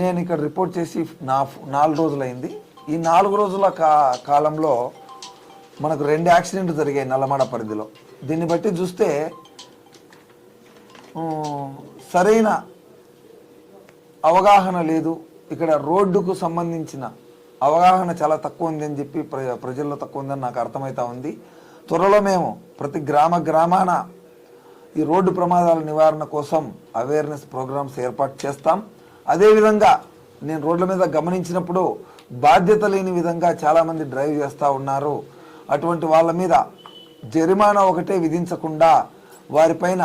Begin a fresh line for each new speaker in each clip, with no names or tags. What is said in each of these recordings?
నేను ఇక్కడ రిపోర్ట్ చేసి నా నాలుగు రోజులైంది. ఈ నాలుగు రోజుల కా కాలంలో మనకు రెండు యాక్సిడెంట్లు జరిగాయి నల్లమడ పరిధిలో. దీన్ని బట్టి చూస్తే సరైన అవగాహన లేదు. ఇక్కడ రోడ్డుకు సంబంధించిన అవగాహన చాలా తక్కువ ఉంది అని చెప్పి ప్ర ప్రజల్లో తక్కువ ఉందని నాకు అర్థమవుతా ఉంది. త్వరలో మేము ప్రతి గ్రామ గ్రామాన ఈ రోడ్డు ప్రమాదాల నివారణ కోసం అవేర్నెస్ ప్రోగ్రామ్స్ ఏర్పాటు చేస్తాం. అదేవిధంగా నేను రోడ్ల మీద గమనించినప్పుడు బాధ్యత లేని విధంగా చాలామంది డ్రైవ్ చేస్తూ ఉన్నారు. అటువంటి వాళ్ళ మీద జరిమానా ఒకటే విధించకుండా వారిపైన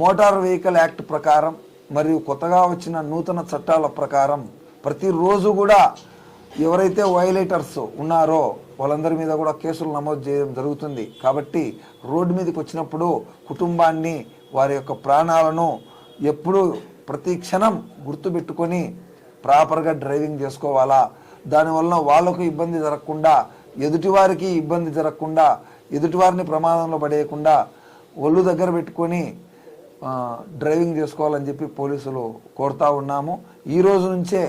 మోటార్ వెహికల్ యాక్ట్ ప్రకారం మరియు కొత్తగా వచ్చిన నూతన చట్టాల ప్రకారం ప్రతిరోజు కూడా ఎవరైతే వైలేటర్స్ ఉన్నారో వాళ్ళందరి మీద కూడా కేసులు నమోదు చేయడం జరుగుతుంది. కాబట్టి రోడ్డు మీదకి వచ్చినప్పుడు కుటుంబాన్ని వారి యొక్క ప్రాణాలను ఎప్పుడూ ప్రతి క్షణం గుర్తుపెట్టుకొని ప్రాపర్గా డ్రైవింగ్ చేసుకోవాలా? దానివల్ల వాళ్ళకు ఇబ్బంది జరగకుండా ఎదుటివారికి ఇబ్బంది జరగకుండా ఎదుటివారిని ప్రమాదంలో పడేయకుండా ఒళ్ళు దగ్గర పెట్టుకొని డ్రైవింగ్ చేసుకోవాలని చెప్పి పోలీసులు కోరుతా ఉన్నాము. ఈ రోజు నుంచే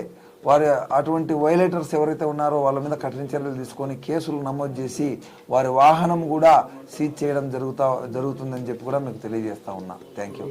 వారి అటువంటి వైలేటర్స్ ఎవరైతే ఉన్నారో వాళ్ళ మీద కఠిన చర్యలు తీసుకొని కేసులు నమోదు చేసి వారి వాహనం కూడా సీజ్ చేయడం జరుగుతా జరుగుతుందని చెప్పి కూడా మీకు తెలియజేస్తా ఉన్నా. Thank you.